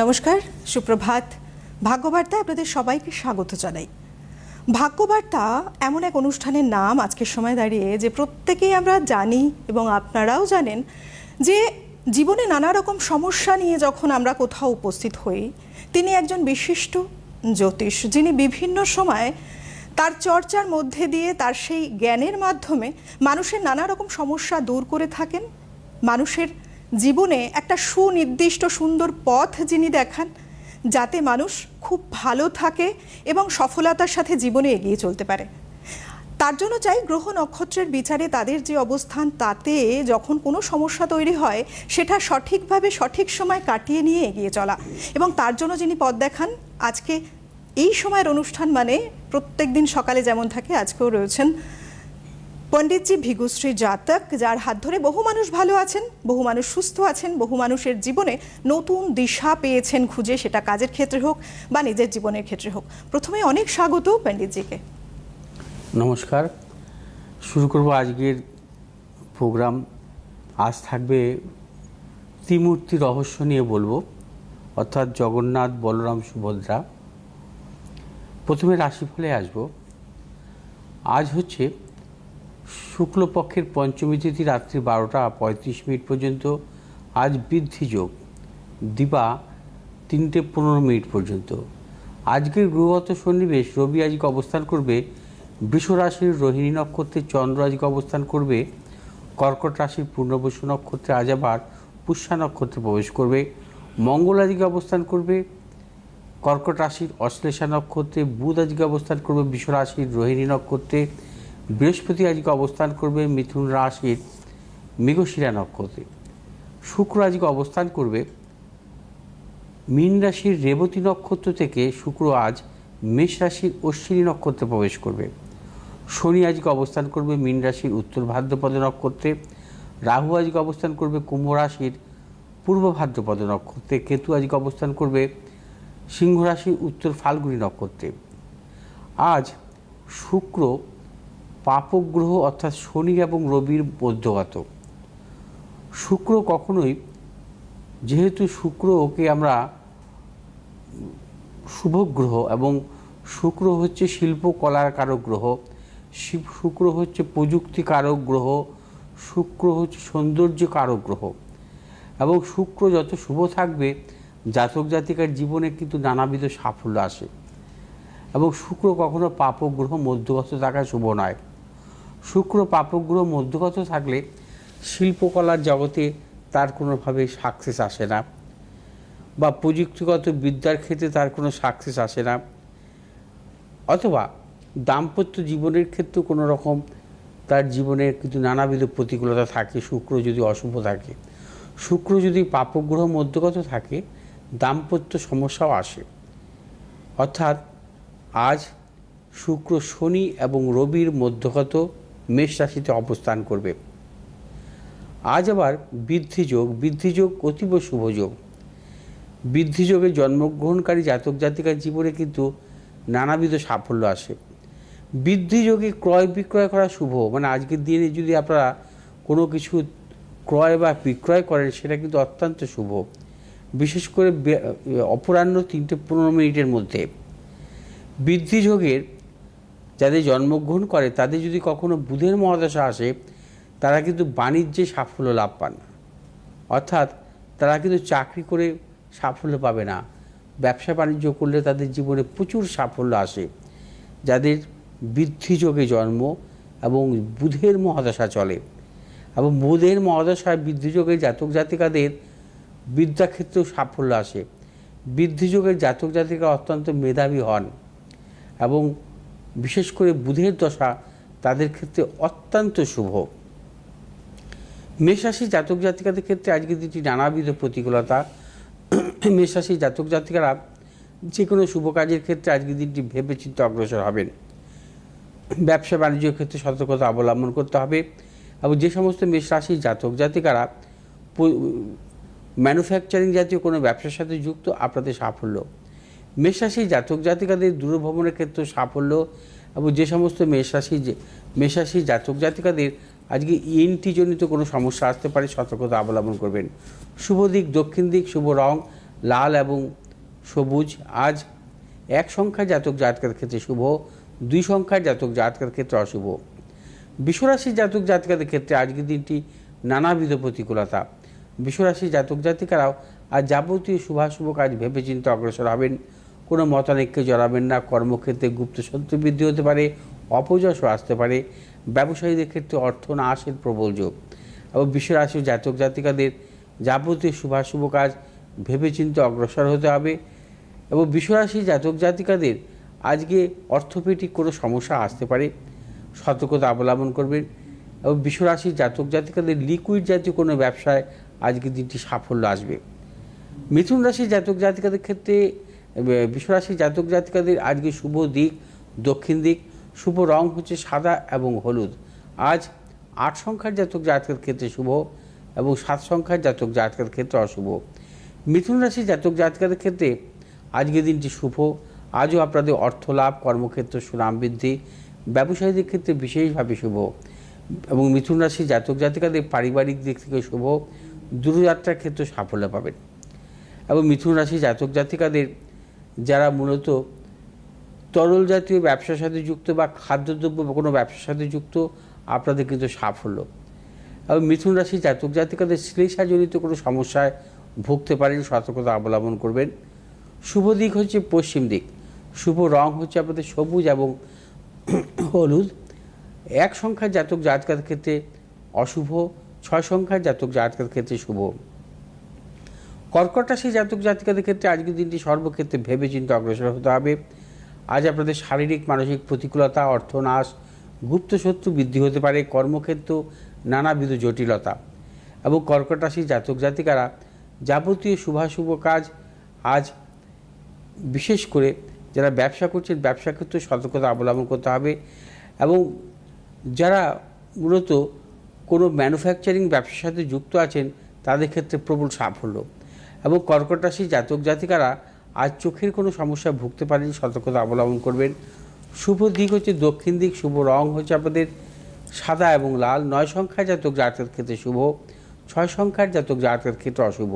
নমস্কার, সুপ্রভাত। ভাগ্যবার্তায় আপনাদের সবাইকে স্বাগত জানাই। ভাগ্যবার্তা এমন এক অনুষ্ঠানের নাম আজকের সময় দাঁড়িয়ে যে প্রত্যেকেই আমরা জানি এবং আপনারাও জানেন যে জীবনে নানা রকম সমস্যা নিয়ে যখন আমরা কোথাও উপস্থিত হই, তিনি একজন বিশিষ্ট জ্যোতিষ যিনি বিভিন্ন সময় তার চর্চার মধ্যে দিয়ে তার সেই জ্ঞানের মাধ্যমে মানুষের নানা রকম সমস্যা দূর করে থাকেন, মানুষের জীবনে একটা সুনির্দিষ্ট সুন্দর পথ যিনি দেখান, যাতে মানুষ খুব ভালো থাকে এবং সফলতার সাথে জীবনে এগিয়ে চলতে পারে। তার জন্য চাই গ্রহ নক্ষত্রের বিচারে তাদের যে অবস্থান, তাতে যখন কোনো সমস্যা তৈরি হয়, সেটা সঠিকভাবে সঠিক সময় কাটিয়ে নিয়ে এগিয়ে চলা। এবং তার জন্য যিনি পথ দেখান, আজকে এই সময়ের অনুষ্ঠান মানে প্রত্যেক দিন সকালে যেমন থাকে, আজকেও রয়েছেন পণ্ডিতজি ভিগুশ্রী জাতক, যার হাত ধরে বহু মানুষ ভালো আছেন, বহু মানুষ সুস্থ আছেন, বহু মানুষের জীবনে নতুন দিশা পেয়েছেন খুঁজে, সেটা কাজের ক্ষেত্রে হোক বা নিজের জীবনের ক্ষেত্রে হোক। প্রথমে অনেক স্বাগত পণ্ডিতজিকে। নমস্কার। শুরু করব আজকের প্রোগ্রাম। আজ থাকবে ত্রিমূর্তি রহস্য নিয়ে বলব, অর্থাৎ জগন্নাথ বলরাম সুভদ্রা। প্রথমে রাশিফলে আসব। আজ হচ্ছে শুক্লপক্ষের পঞ্চমী তিথি রাত্রি বারোটা পঁয়ত্রিশ মিনিট পর্যন্ত। আজ বৃদ্ধি যোগ। দিবা তিনটে পনেরো মিনিট পর্যন্ত। আজকের গ্রহগত সন্নিবেশ রবি আজকে অবস্থান করবে। বৃষ রাশির রোহিণী নক্ষত্রে চন্দ্র আজকে অবস্থান করবে। কর্কট রাশির পূর্ণবসু নক্ষত্রে আজ আবার পুষ্যা নক্ষত্রে প্রবেশ করবে। মঙ্গল আজকে অবস্থান করবে। কর্কট রাশির অশ্লেষা নক্ষত্রে বুধ আজকে অবস্থান করবে। বৃষ রাশির রোহিণী নক্ষত্রে বৃহস্পতি আজকে অবস্থান করবে মিথুন রাশির মৃগশিরা নক্ষত্রে। শুক্র আজকে অবস্থান করবে মীন রাশির রেবতী নক্ষত্র থেকে শুক্র আজ মেষ রাশির অশ্বিনী নক্ষত্রে প্রবেশ করবে। শনি আজকে অবস্থান করবে মীন রাশির উত্তর ভাদ্রপদ নক্ষত্রে। রাহু আজকে অবস্থান করবে কুম্ভ রাশির পূর্ব ভাদ্রপদ নক্ষত্রে। কেতু আজকে অবস্থান করবে সিংহ রাশির উত্তর ফাল্গুনী নক্ষত্রে। আজ শুক্র পাপগ্রহ অর্থাৎ শনি এবং রবির মধ্যগত। শুক্র কখনোই, যেহেতু শুক্র ওকে আমরা শুভ গ্রহ এবং শুক্র হচ্ছে শিল্পকলার কারক গ্রহ, শিব- শুক্র হচ্ছে প্রযুক্তি কারক গ্রহ, শুক্র হচ্ছে সৌন্দর্য কারক গ্রহ এবং শুক্র যত শুভ থাকবে, জাতক জাতিকার জীবনে কিন্তু নানাবিধ সাফল্য আসে এবং শুক্র কখনো পাপগ্রহ মধ্যগত থাকা শুভ নয়। শুক্র পাপগ্রহ মধ্যগত থাকলে শিল্পকলার জগতে তার কোনোভাবে সাকসেস আসে না বা প্রযুক্তিগত বিদ্যার ক্ষেত্রে তার কোনো সাকসেস আসে না অথবা দাম্পত্য জীবনের ক্ষেত্রে কোনো রকম তার জীবনে কিন্তু নানাবিধ প্রতিকূলতা থাকে, শুক্র যদি অশুভ থাকে। শুক্র যদি পাপগ্রহ মধ্যগত থাকে, দাম্পত্য সমস্যাও আসে। অর্থাৎ আজ শুক্র শনি এবং রবির মধ্যগত মেষ রাশিতে অবস্থান করবে। আজ আবার বৃদ্ধিযোগ বৃদ্ধিযোগ অতীব শুভ যোগ। বৃদ্ধিযোগে জন্মগ্রহণকারী জাতক জাতিকার জীবনে কিন্তু নানাবিধ সাফল্য আসে। বৃদ্ধিযোগে ক্রয় বিক্রয় করা শুভ। মানে আজকের দিনে যদি আপনারা কোনো কিছু ক্রয় বা বিক্রয় করেন, সেটা কিন্তু অত্যন্ত শুভ। বিশেষ করে অপরাহ্ন তিনটে পনেরো মিনিটের মধ্যে। বৃদ্ধিযোগের যাদের জন্মগ্রহণ করে, তাদের যদি কখনো বুধের মহাদশা আসে, তারা কিন্তু বাণিজ্যে সাফল্য লাভ পান অর্থাৎ তারা কিন্তু চাকরি করে সাফল্য পাবে না। ব্যবসা বাণিজ্য করলে তাদের জীবনে প্রচুর সাফল্য আসে। যাদের বৃদ্ধিযোগে জন্ম এবং বুধের মহাদশা চলে। এবং বুধের মহাদশায় বৃদ্ধিযোগে জাতক জাতিকাদের বিদ্যাক্ষেত্রেও সাফল্য আসে। বৃদ্ধিযোগের জাতক জাতিকা অত্যন্ত মেধাবী হন এবং বিশেষ করে বুধের দশা তাদের ক্ষেত্রে অত্যন্ত শুভ। মেষরাশি জাতক জাতিকাদের ক্ষেত্রে আজকে দিনটি নানাবিধ প্রতিকূলতা। মেষরাশি জাতক জাতিকারা যে কোনো শুভ কাজের ক্ষেত্রে আজকে দিনটি ভেবে চিন্তে অগ্রসর হবেন। ব্যবসা বাণিজ্যের ক্ষেত্রে সতর্কতা অবলম্বন করতে হবে এবং যে সমস্ত মেষ রাশির জাতক জাতিকারা ম্যানুফ্যাকচারিং জাতীয় কোনো ব্যবসার সাথে যুক্ত, আপনাদের সাফল্য। মেষ রাশির জাতক জাতিকাদের দূরভ্রমণের ক্ষেত্রে সাফল্য এবং যে সমস্ত মেষ রাশি মেষ রাশির জাতক জাতিকাদের আজকে ইএনটি জনিত কোনো সমস্যা আসতে পারে, সতর্কতা অবলম্বন করবেন। শুভ দিক, দক্ষিণ দিক, শুভ রং, লাল এবং সবুজ। আজ এক সংখ্যার জাতক জাতকের ক্ষেত্রে শুভ, দুই সংখ্যার জাতক জাতকের ক্ষেত্রে অশুভ। বিশ্বরাশির জাতক জাতিকাদের ক্ষেত্রে আজকের দিনটি নানাবিধ প্রতিকূলতা। বিশ্বরাশির জাতক জাতিকারাও আজ যাবতীয় শুভাশুভ কাজ ভেবেচিন্তে অগ্রসর হবেন। কোনো মতানৈক্যে জড়াবেন না, কর্মক্ষেত্রে গুপ্ত শত্রু বৃদ্ধি হতে পারে অপযশও আসতে পারে। ব্যবসায়ীদের ক্ষেত্রে অর্থ নাশের প্রবল যোগ। এবং বিশ্বরাশির জাতক জাতিকাদের যাবতীয় শুভাশুভ কাজ ভেবেচিন্তে অগ্রসর হতে হবে। এবং বিশ্বরাশি জাতক জাতিকাদের আজকে অর্থোপেডিক কোনো সমস্যা আসতে পারে। সতর্কতা অবলম্বন করবেন। এবং বিশ্বরাশির জাতক জাতিকাদের লিকুইড জাতীয় কোনো ব্যবসায় আজকে দিনটি সাফল্য আসবে। মিথুন রাশির জাতক জাতিকাদের ক্ষেত্রে এ, বিশ্বরাশির জাতক জাতিকাদের আজকে শুভ দিক দক্ষিণ দিক শুভ রং হচ্ছে সাদা এবং হলুদ। আজ আট সংখ্যার জাতক জাতকের ক্ষেত্রে শুভ এবং সাত সংখ্যার জাতক জাতকের ক্ষেত্রে অশুভ। মিথুন রাশি জাতক জাতকের ক্ষেত্রে আজকের দিনটি শুভ। আজও আপনাদের অর্থ লাভ কর্মক্ষেত্র সুনাম বৃদ্ধি ব্যবসায়ীদের ক্ষেত্রে বিশেষভাবে শুভ এবং মিথুন রাশি জাতক জাতিকাদের পারিবারিক দিক থেকে শুভ। দূরযাত্রার ক্ষেত্রে সাফল্য পাবেন। এবং মিথুন রাশি জাতক জাতিকাদের যারা মূলত তরল জাতীয় ব্যবসার সাথে যুক্ত বা খাদ্যদ্রব্য বা কোনো ব্যবসার সাথে যুক্ত, আপনাদের কিন্তু সাফল্য। এবং মিথুন রাশি জাতক জাতিকাদের শ্লেষাজনিত কোনো সমস্যায় ভুগতে পারেন, সতর্কতা অবলম্বন করবেন। শুভ দিক হচ্ছে পশ্চিম দিক। শুভ রং হচ্ছে আপনাদের সবুজ এবং হলুদ। এক সংখ্যার জাতক জাতকের ক্ষেত্রে অশুভ, ছয় সংখ্যার জাতক জাতকের ক্ষেত্রে শুভ। কর্কট জাতক জাতিকাদের ক্ষেত্রে আজকের দিনটি সর্বক্ষেত্রে ভেবে চিন্তে অগ্রসর হতে হবে। আজ আপনাদের শারীরিক, মানসিক প্রতিকূলতা, অর্থনাশ, গুপ্ত শত্রু বৃদ্ধি হতে পারে, কর্মক্ষেত্র নানাবিধ জটিলতা এবং কর্কট জাতক জাতিকারা যাবতীয় শুভাশুভ কাজ আজ বিশেষ করে যারা ব্যবসা করছেন, ব্যবসা ক্ষেত্রে সতর্কতা অবলম্বন করতে হবে এবং যারা মূলত কোনো ম্যানুফ্যাকচারিং ব্যবসার সাথে যুক্ত আছেন, তাদের ক্ষেত্রে প্রবল সাফল্য। এবং কর্কট রাশি জাতক জাতিকারা আজ চোখের কোনো সমস্যায় ভুগতে পারেন, সতর্কতা অবলম্বন করবেন। শুভ দিক হচ্ছে দক্ষিণ দিক, শুভ রং হচ্ছে আপনাদের সাদা এবং লাল। নয় সংখ্যার জাতক জাতকের ক্ষেত্রে শুভ, ছয় সংখ্যার জাতক জাতকের ক্ষেত্রে অশুভ।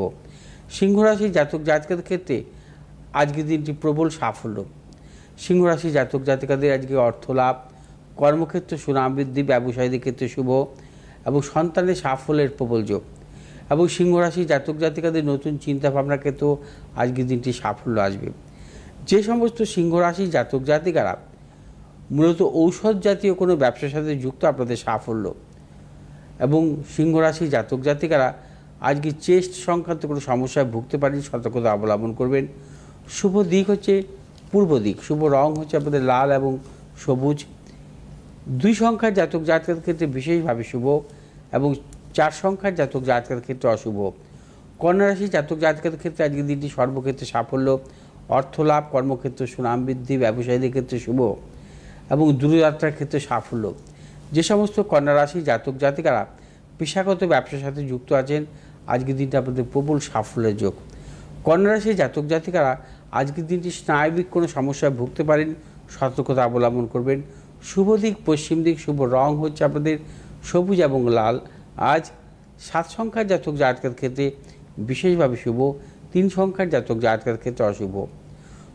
সিংহ রাশির জাতক জাতকের ক্ষেত্রে আজকের দিনটি প্রবল সাফল্য। সিংহ রাশি জাতক জাতিকাদের আজকে অর্থ লাভ, কর্মক্ষেত্রে সুনাম বৃদ্ধি, ব্যবসায়ীদের ক্ষেত্রে শুভ এবং সন্তানের সাফল্যের প্রবল যোগ। এবং সিংহ রাশি জাতক জাতিকাদের নতুন চিন্তা ভাবনার ক্ষেত্রেও আজকের দিনটি সাফল্য আসবে। যে সমস্ত সিংহ রাশি জাতক জাতিকারা মূলত ঔষধ জাতীয় কোনো ব্যবসার সাথে যুক্ত আপনাদের সাফল্য এবং সিংহ রাশি জাতক জাতিকারা আজকে চেস্ট সংক্রান্ত কোনো সমস্যায় ভুগতে পারেন, সতর্কতা অবলম্বন করবেন। শুভ দিক হচ্ছে পূর্ব দিক, শুভ রং হচ্ছে আপনাদের লাল এবং সবুজ। দুই সংখ্যার জাতক জাতকের ক্ষেত্রে বিশেষভাবে শুভ এবং চার সংখ্যার জাতক জাতকের ক্ষেত্রে অশুভ। কন্যা রাশি জাতক জাতকের ক্ষেত্রে আজকের দিনটি সর্বক্ষেত্রে সাফল্য, অর্থ লাভ, কর্মক্ষেত্রে সুনাম বৃদ্ধি, ব্যবসায়ীদের ক্ষেত্রে শুভ এবং দূরযাত্রার ক্ষেত্রে সাফল্য। যে সমস্ত কন্যা রাশি জাতক জাতিকারা পেশাগত ব্যবসার সাথে যুক্ত আছেন, আজকের দিনটা আপনাদের প্রবল সাফল্যের যোগ। কন্যা রাশি জাতক জাতিকারা আজকের দিনটি স্নায়বিক কোনো সমস্যায় ভুগতে পারেন, সতর্কতা অবলম্বন করবেন। শুভ দিক, পশ্চিম দিক, শুভ রং হচ্ছে আপনাদের সবুজ এবং লাল। আজ সাত সংখ্যার জাতক জাতকের ক্ষেত্রে বিশেষভাবে শুভ, তিন সংখ্যার জাতক জাতকের ক্ষেত্রে অশুভ।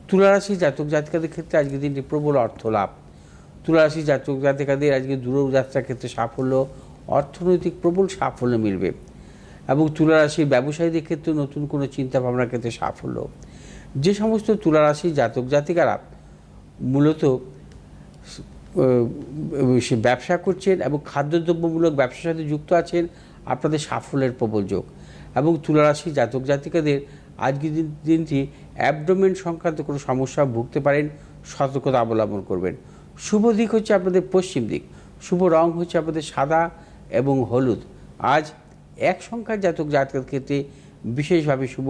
তুলারাশি জাতক জাতিকাদের ক্ষেত্রে আজকের দিনটি প্রবল অর্থ লাভ তুলারাশি জাতক জাতিকাদের আজকে দূরযাত্রার ক্ষেত্রে সাফল্য, অর্থনৈতিক প্রবল সাফল্য মিলবে এবং তুলারাশির ব্যবসায়ীদের ক্ষেত্রে নতুন কোনো চিন্তা ভাবনার ক্ষেত্রে সাফল্য। যে সমস্ত তুলারাশি জাতক জাতিকারা মূলত সে ব্যবসা করছেন এবং খাদ্যদ্রব্যমূলক ব্যবসার সাথে যুক্ত আছেন আপনাদের সাফল্যের প্রবল যোগ। এবং তুলারাশি জাতক জাতিকাদের আজকের দিন, দিনটি অ্যাবডোমেন সংক্রান্ত কোনো সমস্যা ভুগতে পারেন, সতর্কতা অবলম্বন করবেন। শুভ দিক হচ্ছে আপনাদের পশ্চিম দিক। শুভ রং হচ্ছে আপনাদের সাদা এবং হলুদ। আজ এক সংখ্যার জাতক জাতকের ক্ষেত্রে বিশেষভাবে শুভ,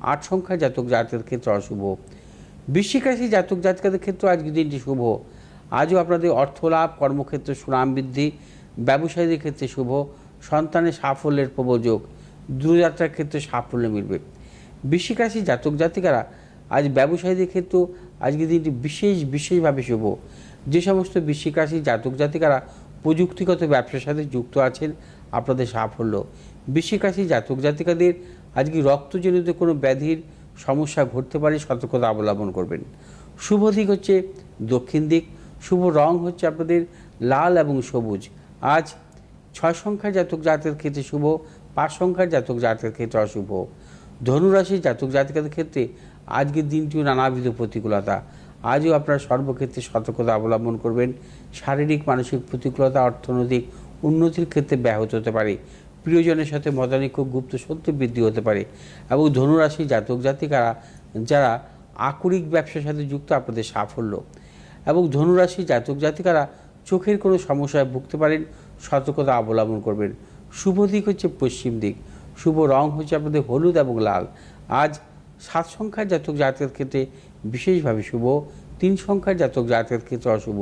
আট সংখ্যার জাতক জাতকের ক্ষেত্রে অশুভ। বৃশ্চিক রাশি জাতক জাতকাদের ক্ষেত্রে আজকের দিনটি শুভ। আজও আপনাদের অর্থ লাভ, কর্মক্ষেত্রে সুনাম বৃদ্ধি, ব্যবসায়ীদের ক্ষেত্রে শুভ, সন্তানের সাফল্যের প্রবযোগ দূরযাত্রার ক্ষেত্রে সাফল্য মিলবে। বৃশ্চিক রাশি জাতক জাতিকারা আজ ব্যবসায়ীদের ক্ষেত্রেও আজকের দিনটি বিশেষ, বিশেষভাবে শুভ। যে সমস্ত বৃশ্চিক রাশি জাতক জাতিকারা প্রযুক্তিগত ব্যবসার সাথে যুক্ত আছেন, আপনাদের সাফল্য। বৃশ্চিক রাশি জাতক জাতিকাদের আজকে রক্তজনিত কোনো ব্যাধির সমস্যা ঘটতে পারে, সতর্কতা অবলম্বন করবেন। শুভ দিক হচ্ছে দক্ষিণ দিক শুভ রং হচ্ছে আপনাদের লাল এবং সবুজ। আজ ছয় সংখ্যার জাতক জাতের ক্ষেত্রে শুভ, পাঁচ সংখ্যার জাতক জাতের ক্ষেত্রে অশুভ। ধনুরাশি জাতক জাতকের ক্ষেত্রে আজকের দিনটিও নানাবিধ প্রতিকূলতা। আজও আপনারা সর্বক্ষেত্রে সতর্কতা অবলম্বন করবেন। শারীরিক, মানসিক প্রতিকূলতা, অর্থনৈতিক উন্নতির ক্ষেত্রে ব্যাহত হতে পারে। প্রিয়জনের সাথে মতানৈক্য, গুপ্ত সত্য বৃদ্ধি হতে পারে। এবং ধনুরাশি জাতক জাতিকারা, যারা আকরিক ব্যবসার সাথে যুক্ত, আপনাদের সাফল্য। এবং ধনুরাশি জাতক জাতিকারা চোখের কোনো সমস্যায় ভুগতে পারেন, সতর্কতা অবলম্বন করবেন। শুভ দিক হচ্ছে পশ্চিম দিক। শুভ রং হচ্ছে আপনাদের হলুদ এবং লাল। আজ সাত সংখ্যার জাতক জাতকের ক্ষেত্রে বিশেষভাবে শুভ, তিন সংখ্যার জাতক জাতকের ক্ষেত্রে অশুভ।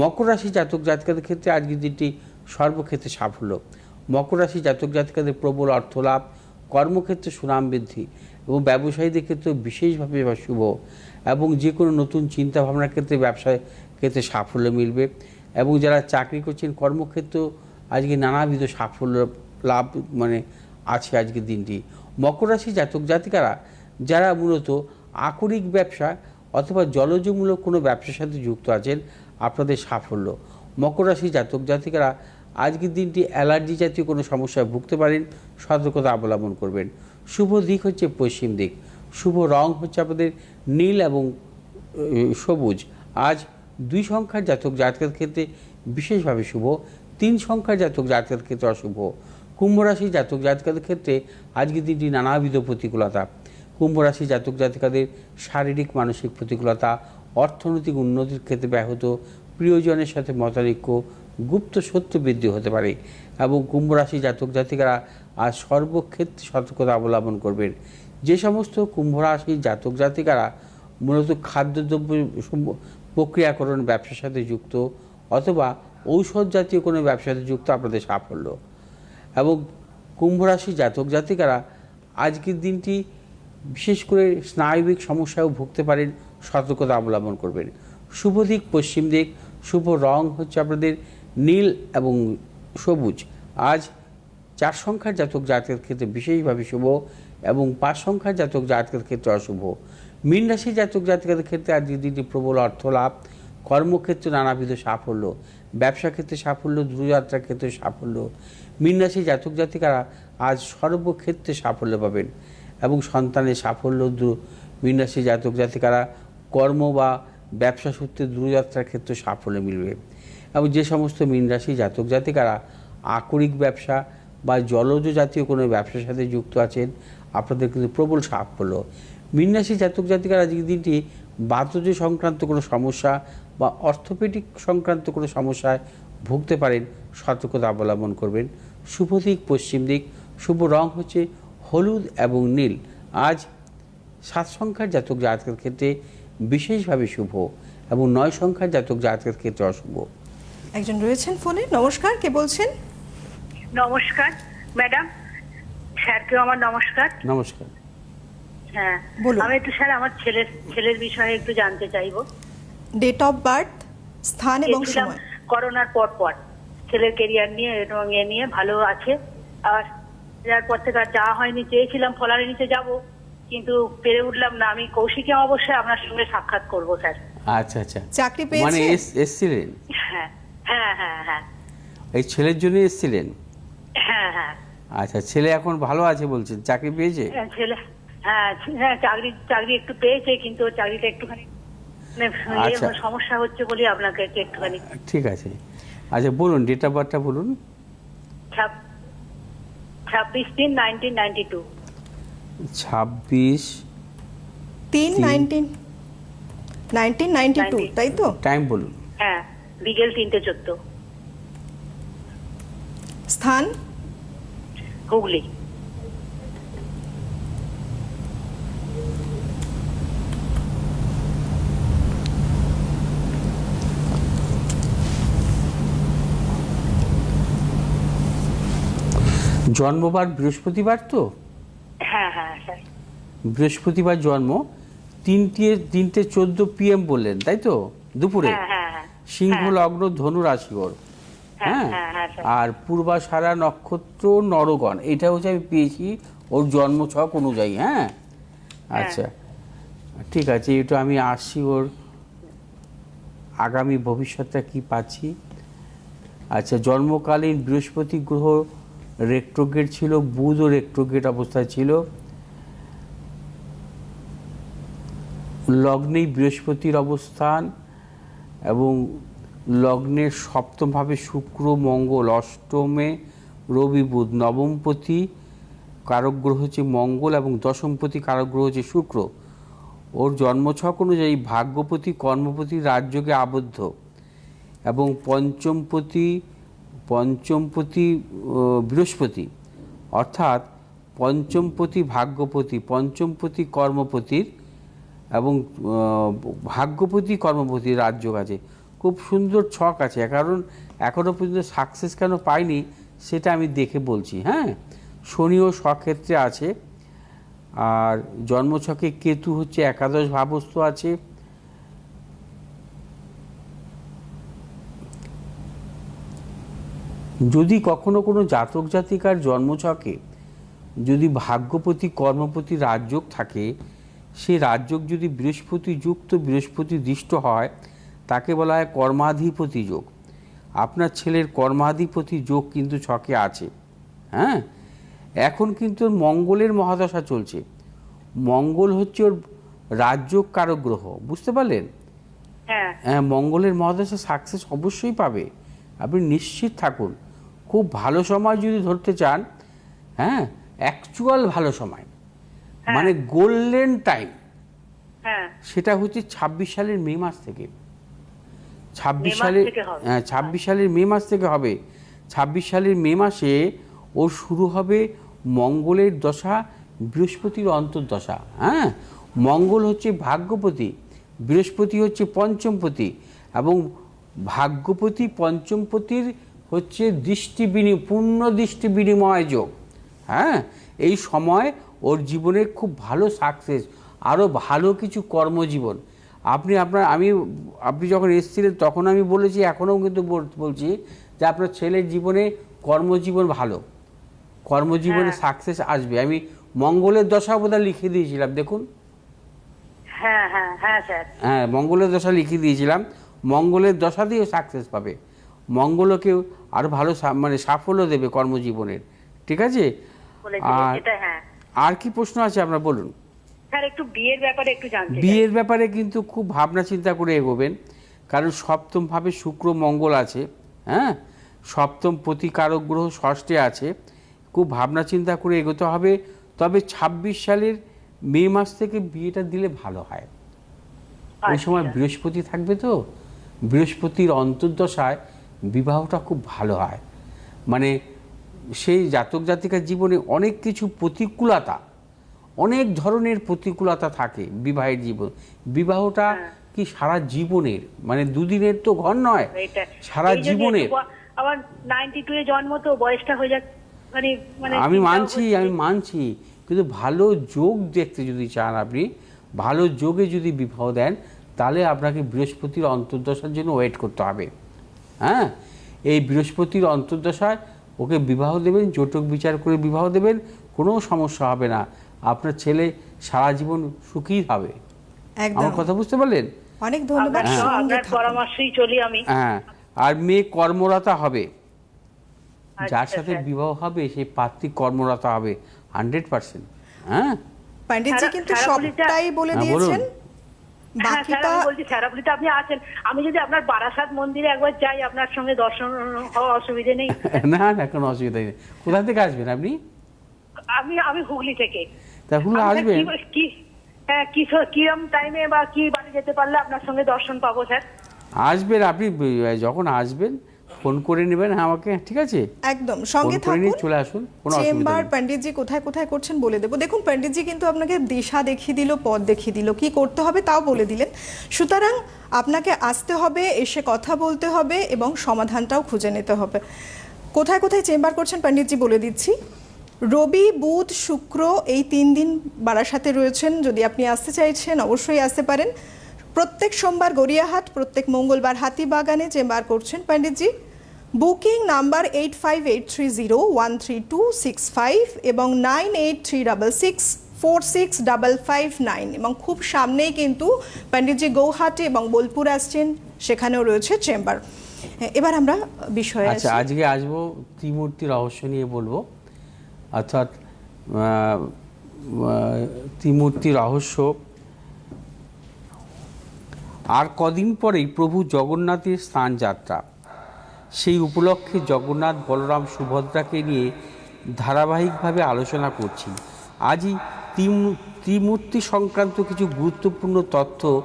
মকর রাশি জাতক জাতকের ক্ষেত্রে আজকের দিনটি সর্বক্ষেত্রে সাফল্য। মকর রাশি জাতক জাতিকাদের প্রবল অর্থ লাভ কর্মক্ষেত্রে সুনাম বৃদ্ধি এবং ব্যবসায়ীদের ক্ষেত্রে বিশেষভাবে শুভ। এবং যে কোনো নতুন চিন্তা ভাবনার ক্ষেত্রে ব্যবসায় ক্ষেত্রে সাফল্য মিলবে এবং যারা চাকরি করছেন কর্মক্ষেত্র আজকে নানাবিধ সাফল্য লাভ মানে আছে আজকের দিনটি। মকর রাশি জাতক জাতিকারা যারা মূলত আকরিক ব্যবসা অথবা জলজমূলক কোনো ব্যবসার সাথে যুক্ত আছেন, আপনাদের সাফল্য। মকর রাশি জাতক জাতিকারা আজকের দিনটি অ্যালার্জি জাতীয় কোনো সমস্যায় ভুগতে পারেন, সতর্কতা অবলম্বন করবেন। শুভ দিক হচ্ছে পশ্চিম দিক। শুভ রং হচ্ছে আপনাদের নীল এবং সবুজ। আজ দুই সংখ্যার জাতক জাতকের ক্ষেত্রে বিশেষভাবে শুভ, তিন সংখ্যার জাতক জাতকের ক্ষেত্রে অশুভ। কুম্ভ রাশি জাতক জাতকের ক্ষেত্রে আজকের দিনটি নানাবিধ প্রতিকূলতা। কুম্ভ রাশি জাতক জাতিকাদের শারীরিক, মানসিক প্রতিকূলতা, অর্থনৈতিক উন্নতির ক্ষেত্রে ব্যাহত, প্রিয়জনের সাথে মতানৈক্য, গুপ্ত সত্য বৃদ্ধি হতে পারে এবং কুম্ভ রাশি জাতক জাতিকারা আজ সর্বক্ষেত্রে সতর্কতা অবলম্বন করবেন। যে সমস্ত কুম্ভ রাশি জাতক জাতিকারা মূলত খাদ্যদ্রব্য প্রক্রিয়াকরণ ব্যবসার সাথে যুক্ত অথবা ঔষধ জাতীয় কোনো ব্যবসার সাথে যুক্ত আপনাদের সাফল্য। এবং কুম্ভ রাশি জাতক জাতিকারা আজকের দিনটি বিশেষ করে স্নায়বিক সমস্যাও ভুগতে পারেন, সতর্কতা অবলম্বন করবেন। শুভ দিক, পশ্চিম দিক, শুভ রং হচ্ছে আপনাদের নীল এবং সবুজ। আজ চার সংখ্যার জাতক জাতকের ক্ষেত্রে বিশেষভাবে শুভ। এবং পাঁচ সংখ্যার জাতক জাতকের ক্ষেত্রে অশুভ। মীন রাশি জাতক জাতকের ক্ষেত্রে আজকের দিনটি প্রবল অর্থ লাভ, কর্মক্ষেত্রে নানাবিধ সাফল্য ব্যবসা ক্ষেত্রে সাফল্য দূরযাত্রার ক্ষেত্রে সাফল্য। মীন রাশি জাতক জাতিকারা আজ সর্বক্ষেত্রে সাফল্য পাবেন এবং সন্তানের সাফল্য মীন রাশি জাতক জাতিকারা কর্ম বা ব্যবসা সূত্রে দূরযাত্রার ক্ষেত্রে সাফল্য মিলবে। এবং যে সমস্ত মীন রাশি জাতক জাতিকারা আকরিক ব্যবসা বা জলজ জাতীয় কোনো ব্যবসার সাথে যুক্ত আছেন আপনাদের কিন্তু প্রবল সাফল্য মীন রাশি জাতক জাতিকারা আজকের দিনটি বাতজ সংক্রান্ত কোনো সমস্যা বা অর্থোপেডিক সংক্রান্ত কোনো সমস্যায় ভুগতে পারেন সতর্কতা অবলম্বন করবেন। শুভ দিক পশ্চিম দিক শুভ রং হচ্ছে হলুদ এবং নীল। আজ সাত সংখ্যার জাতক জাতকের ক্ষেত্রে বিশেষভাবে শুভ এবং নয় সংখ্যার জাতক জাতকের ক্ষেত্রে অশুভ। একজন রয়েছেন ফোনে নমস্কার কে বলছেন? নমস্কার ম্যাডাম। স্যারকেও আমার নমস্কার? নমস্কার। হ্যাঁ। আমি একটু স্যার আমার ছেলের ছেলের বিষয়ে একটু জানতে চাইব। ডেট অফ বার্থ স্থান এবং সময়। করোনার পর পর। ছেলের কেরিয়ার নিয়ে এবং এ নিয়ে ভালো আছে। আর যার পর থেকে আর যাওয়া হয়নি চেয়েছিলাম ফলারের নিচে যাব। কিন্তু পেরে উঠলাম না। আমি কৌশিকে অবশ্যই আপনার সঙ্গে সাক্ষাৎ করব স্যার। আচ্ছা আচ্ছা। চাকরি মানে পেয়েছে এস- এসছিলেন? হ্যাঁ হ্যাঁ হ্যাঁ হ্যাঁ। এই ছেলের জন্য এসছিলেন? হ্যাঁ হ্যাঁ। আচ্ছা ছেলে এখন ভালো আছে বলছেন চাকরি পেয়েছে? হ্যাঁ, ছেলে হ্যাঁ হ্যাঁ চাকরি চাকরি একটু পেয়েছে কিন্তু চাকরিটা একটুখানি মানে ইয়ে আচ্ছা। সমস্যা হচ্ছে বলে আপনাকে একটুখানি। ঠিক আছে। আচ্ছা বলুন ডেট অফ বার্থটা বলুন। ছাব্বিশ তিন নাইনটিন নাইনটি টু ছাব্বিশ তিন তিন। নাইনটিন নাইনটিন নাইনটি টু তাই তো? টাইম বলুন। হ্যাঁ বিকেল তিনটে চোদ্দ। স্থান? হুগলি জন্মবার বৃহস্পতিবার তো? হ্যাঁ হ্যাঁ স্যার বৃহস্পতিবার জন্ম তিনটে তিনটে চোদ্দ পিএম বললেন তাই তো? দুপুরে। হ্যাঁ হ্যাঁ হ্যাঁ। সিংহ হ্যাঁ। লগ্ন ধনু রাশি ওর হ্যাঁ, হ্যাঁ হ্যাঁ, হ্যাঁ, আর পূর্বাশারা নক্ষত্র নরগণ এটা হচ্ছে আমি পেয়েছি ওর জন্মছক অনুযায়ী হ্যাঁ? আচ্ছা ঠিক আছে এটা আমি আসছি ওর আগামী ভবিষ্যৎটা কি পাচ্ছি? আচ্ছা জন্মকালীন বৃহস্পতি গ্রহ রেক্টোগেট ছিল বুধও রেক্টোগেট অবস্থায় ছিল। লগ্নেই বৃহস্পতির অবস্থান এবং লগ্নের সপ্তমভাবে শুক্র, মঙ্গল, অষ্টমে রবি, বুধ, নবমপতি কারক গ্রহ হচ্ছে মঙ্গল এবং দশমপতি কারক গ্রহ হচ্ছে শুক্র। ওর জন্মছক অনুযায়ী ভাগ্যপতি, কর্মপতি রাজযোগে আবদ্ধ এবং পঞ্চমপতি পঞ্চমপতি বৃহস্পতি। অর্থাৎ পঞ্চমপতি ভাগ্যপতি, পঞ্চমপতি কর্মপতির এবং ভাগ্যপতি, কর্মপতি রাজযোগ আছে। খুব সুন্দর ছক আছে। কারণ এখনও পর্যন্ত সাকসেস কেন পাইনি, সেটা আমি দেখে বলছি হ্যাঁ? শনিও স্বক্ষেত্রে আছে। আর জন্মছকে কেতু হচ্ছে একাদশ ভাবস্থ আছে। যদি কখনো কোনো জাতক জাতিকার জন্মছকে যদি ভাগ্যপতি, কর্মপতি রাজযোগ থাকে সেই রাজযোগ যদি বৃহস্পতি যুক্ত বৃহস্পতি দৃষ্ট হয় তাকে বলা হয় কর্মাধিপতি যোগ। আপনার ছেলের কর্মাধিপতি যোগ কিন্তু ছকে আছে। হ্যাঁ? এখন কিন্তু মঙ্গলের মহাদশা চলছে। মঙ্গল হচ্ছে ওর রাজ্য কারক গ্রহ বুঝতে পারলেন? হ্যাঁ। হ্যাঁ মঙ্গলের মহাদশা সাকসেস অবশ্যই পাবে। আপনি নিশ্চিত থাকুন খুব ভালো সময় যদি ধরতে চান হ্যাঁ অ্যাকচুয়াল ভালো সময়। মানে গোল্ডেন টাইম হ্যাঁ। সেটা হচ্ছে ছাব্বিশ সালের মে মাস থেকে। ছাব্বিশ সালের হ্যাঁ ছাব্বিশ সালের মে মাস থেকে হবে। ছাব্বিশ সালের মে মাসে ও শুরু হবে মঙ্গলের দশা বৃহস্পতির অন্তর্দশা। হ্যাঁ মঙ্গল হচ্ছে ভাগ্যপতি বৃহস্পতি হচ্ছে পঞ্চমপতি এবং ভাগ্যপতি পঞ্চমপতির হচ্ছে দৃষ্টি বিনি পূর্ণ দৃষ্টি বিনিময় যোগ। হ্যাঁ এই সময় ওর জীবনে খুব ভালো সাকসেস আরও ভালো কিছু কর্মজীবন। আপনি আপনার আমি আপনি যখন এসেছিলেন তখন আমি বলেছি এখনও কিন্তু বল- বলছি যে আপনার ছেলের জীবনে কর্মজীবন ভালো। কর্মজীবনে হ্যাঁ। সাকসেস আসবে। আমি মঙ্গলের দশা বোধহয় লিখে দিয়েছিলাম দেখুন। হ্যাঁ হ্যাঁ হ্যাঁ হ্যাঁ মঙ্গলের দশা লিখে দিয়েছিলাম। মঙ্গলের দশা দিয়েও সাকসেস পাবে। মঙ্গলকে আরও ভালো মানে সাফল্য দেবে কর্মজীবনের। ঠিক আছে? আর হ্যাঁ। আর কি প্রশ্ন আছে আপনার বলুন। স্যার একটু বিয়ের ব্যাপারে একটু জানতে বিয়ের ব্যাপারে কিন্তু খুব ভাবনা চিন্তা করে এগোবেন। কারণ সপ্তমভাবে শুক্র মঙ্গল আছে হ্যাঁ? সপ্তম প্রতিকারক গ্রহ ষষ্ঠে আছে। খুব ভাবনা চিন্তা করে এগোতে হবে। তবে ২৬ সালের মে মাস থেকে বিয়েটা দিলে ভালো হয়। ওই সময় আচ্ছা। বৃহস্পতি থাকবে তো। বৃহস্পতির অন্তর্দশায় বিবাহটা খুব ভালো হয়। মানে সেই জাতক জাতিকার জীবনে অনেক কিছু প্রতিকূলতা অনেক ধরনের প্রতিকূলতা থাকে বিবাহের জীবন। বিবাহটা হ্যাঁ। কি সারা জীবনের? মানে দুদিনের তো ঘর নয় সারা জীবনের। আমার নাইনটি টু এ জন্ম তো বয়সটা হয়ে যাক মানে মানে আমি মানছি আমি মানছি কিন্তু ভালো যোগ দেখতে যদি চান আপনি ভালো যোগে যদি বিবাহ দেন তাহলে আপনাকে বৃহস্পতির অন্তর্দশার জন্য ওয়েট করতে হবে। হ্যাঁ? এই বৃহস্পতির অন্তর্দশায় ওকে বিবাহ দেবেন জটক বিচার করে বিবাহ দেবেন কোনো সমস্যা হবে না। আপনার ছেলে সারা জীবন সুখী হবে। একদম। আমার কথা বুঝতে পারলেন? অনেক ধন্যবাদ আপনার সঙ্গে আপনার পরামর্শেই চলি আমি। হ্যাঁ আর মেয়ে কর্মরতা হবে। যার আচ্ছা, সাথে বিবাহ হবে সেই পাত্রী কর্মরতা হবে হান্ড্রেড পার্সেন্ট। হ্যাঁ? পণ্ডিতজি কিন্তু সবটাই বলে হ্যাঁ, দিয়েছেন। হ্যাঁ বাকিটা বলছি আপনি আছেন। আমি যদি আপনার বারাসাত মন্দিরে একবার যাই আপনার সঙ্গে দর্শন হওয়া অসুবিধে নেই। না না কোনো অসুবিধা নেই। কোথা থেকে আসবেন আপনি? আমি আমি হুগলি থেকে। তা আপনার আসবেন কি- হ্যাঁ কিরম টাইমে বা কি বাড়ি যেতে পারলে আপনার সঙ্গে দর্শন পাবো স্যার? আসবেন আপনি যখন আসবেন ফোন করে নেবেন আমাকে ঠিক আছে? একদম সঙ্গে থাকুন। চলে আসুন কোনো চেম্বার পণ্ডিতজি কোথায় কোথায় করছেন বলে দেবো। দেখুন পণ্ডিতজি কিন্তু আপনাকে দিশা দেখিয়ে দিল পথ দেখিয়ে দিল কি করতে হবে তাও বলে দিলেন। সুতরাং আপনাকে আসতে হবে এসে কথা বলতে হবে এবং সমাধানটাও খুঁজে নিতে হবে। কোথায় কোথায় চেম্বার করছেন পণ্ডিতজি বলে দিচ্ছি। রবি বুধ শুক্র এই তিন দিন বারাসাতে রয়েছেন। যদি আপনি আসতে চাইছেন অবশ্যই আসতে পারেন। প্রত্যেক সোমবার গড়িয়াহাট প্রত্যেক মঙ্গলবার হাতিবাগানে চেম্বার করছেন Panditji. Booking number eight five eight three zero one three two six five এবং nine eight three double six four six double five nine এবং খুব সামনেই কিন্তু পণ্ডিতজি গৌহাটি এবং বোলপুর আসছেন সেখানেও রয়েছে চেম্বার। এবার আমরা বিষয়ে আচ্ছা আজকে আসব ত্রিমূর্তি রহস্য নিয়ে বলব। অর্থাৎ ত্রিমূর্তি রহস্য। আর কদিন পরেই প্রভু জগন্নাথের স্থান যাত্রা সেই উপলক্ষে জগন্নাথ বলরাম সুভদ্রাকে নিয়ে ধারাবাহিকভাবে আলোচনা করছি। আজই ত্রিমূ- ত্রিমূর্তি সংক্রান্ত কিছু গুরুত্বপূর্ণ তথ্য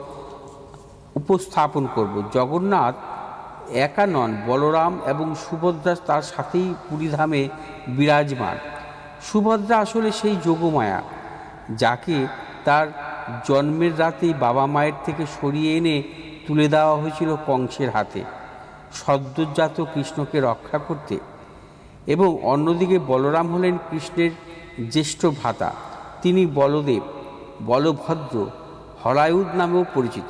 উপস্থাপন করব। জগন্নাথ একা নন, বলরাম এবং সুভদ্রা তার সাথেই পুরীধামে বিরাজমান। সুভদ্রা আসলে সেই যোগমায়া, যাকে তার জন্মের রাতেই বাবা মায়ের থেকে সরিয়ে এনে তুলে দেওয়া হয়েছিল কংসের হাতে, সদ্যজাত কৃষ্ণকে রক্ষা করতে। এবং অন্যদিকে বলরাম হলেন কৃষ্ণের জ্যেষ্ঠ ভ্রাতা তিনি বলদেব, বলভদ্র হরায়ুধ নামেও পরিচিত।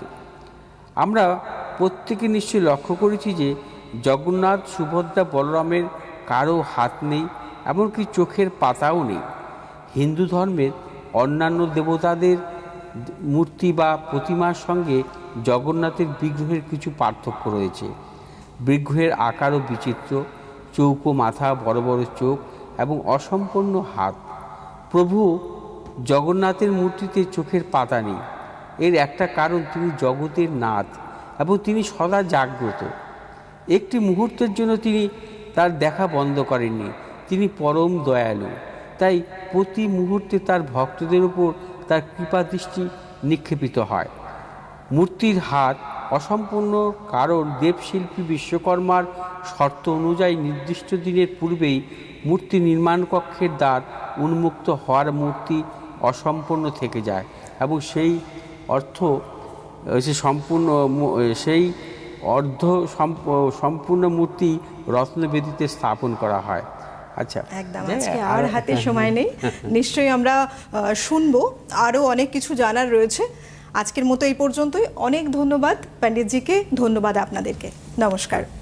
আমরা প্রত্যেকে নিশ্চয়ই লক্ষ্য করেছি যে জগন্নাথ, সুভদ্রা, বলরামের কারও হাত নেই এমনকি চোখের পাতাও নেই। হিন্দু ধর্মের অন্যান্য দেবতাদের মূর্তি বা প্রতিমার সঙ্গে জগন্নাথের বিগ্রহের কিছু পার্থক্য রয়েছে। বিগ্রহের আকারও বিচিত্র, চৌকো মাথা, বড় বড় চোখ এবং অসম্পূর্ণ হাত। প্রভু জগন্নাথের মূর্তিতে চোখের পাতা নেই। এর একটা কারণ তিনি জগতের নাথ এবং তিনি সদা জাগ্রত। একটি মুহূর্তের জন্য তিনি তার দেখা বন্ধ করেননি। তিনি পরম দয়ালু। তাই প্রতি মুহূর্তে তার ভক্তদের উপর তার কৃপা দৃষ্টি নিক্ষেপিত হয়। মূর্তির হাত অসম্পূর্ণ কারণ দেবশিল্পী বিশ্বকর্মার শর্ত অনুযায়ী নির্দিষ্ট দিনের পূর্বেই মূর্তি নির্মাণ কক্ষের দ্বার উন্মুক্ত হওয়ার মূর্তি অসম্পূর্ণ থেকে যায় এবং সেই অর্থ, সে সম্পূর্ণ সেই অর্ধ সম্পূর্ণ মূর্তি রত্নবেদিতে স্থাপন করা হয়। আচ্ছা। একদম আজকে আর হাতে সময় নেই। নিশ্চয়ই আমরা আহ, শুনব। আরও অনেক কিছু জানার রয়েছে। আজকের মতো এই পর্যন্তই। অনেক ধন্যবাদ পণ্ডিতজিকে। ধন্যবাদ আপনাদেরকে। নমস্কার।